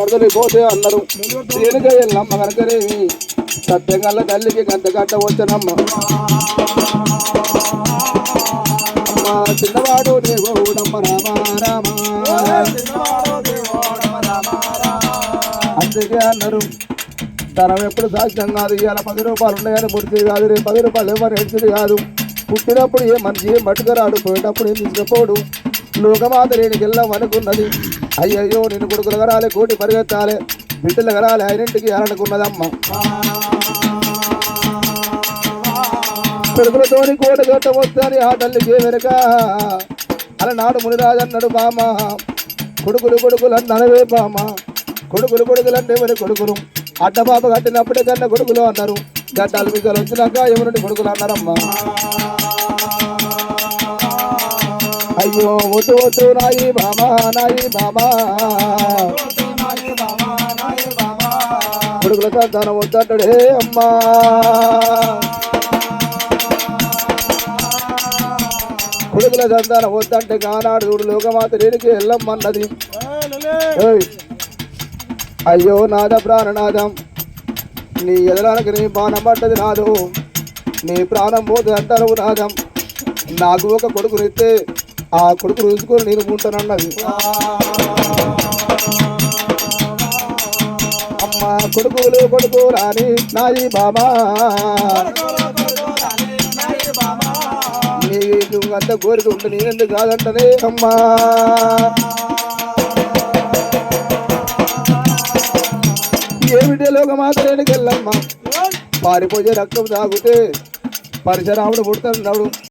కడదలిపోతే అన్నారు దేనిక ఎల్లమ్మ కనుకనేవి సత్యంగల్ల తల్లికి గంట గంట వచ్చనమ్మ. చిన్నవాడు దేవుడమ్మ రామ రామ. అందుకే అన్నారు ధనం ఎప్పుడు సాక్ష్యం కాదు ఇవాళ పది రూపాయలు ఉన్నాయని ముడిచి కాదు రేపు పది రూపాయలు ఎవరు ఎడిచింది కాదు. పుట్టినప్పుడు ఏ మనిషి ఏం పట్టుకురాడు పోయేటప్పుడు ఏం తీసుకుపోడు. లోకమాత లేని గెల్లం అనుకున్నది అయ్యయ్యో నేను కొడుకులు కరాలి కోటి పరిగెత్తాలి. బిడ్డలు కరాలి ఆయనింటికి అనుకున్నదమ్మ కొడుకులతోని కోట గట్ట వస్తాని ఆ తల్లికి వెనుక. అలనాడు మునిరాజన్నాడు బామ కొడుకులు కొడుకులు అన్నవే బామ కొడుకులు కొడుకులు అంటే మరి కొడుకులు? అడ్డబాబ కట్టినప్పుడే కన్నా కొడుకులు అన్నారు. గడ్డాలు మిగలు వచ్చినాక ఎవరండి కొడుకులు అన్నారమ్మా. అయ్యో నాయి బామా నాయి బామా కొడుకుల సంతానం వద్దంటాడే అమ్మా. కొడుకుల సంతానం వద్దంటే కానాడు చూడు లోకమాత రేడికి వెళ్ళమ్మన్నది అయ్యో నాద ప్రాణనాదం నీ ఎదలానికి నీ బాణం పడ్డది నాదు. నీ ప్రాణం పోతుంది అంటారు నాదం. నాకు ఒక కొడుకునిస్తే ఆ కొడుకు చూసుకొని నేను ఉంటానన్నది. అమ్మ కొడుకులు కొడుకు రాని నాయి బాబా. నీకు అంత కోరిక ఉంటే నేనెందుకు కాదంటనే అమ్మా. ఏమిటి లోక మాత్రమే వెళ్ళమ్మా పారిపోయే రక్తం తాగితే పరిసరాముడు పుడుతున్నాడు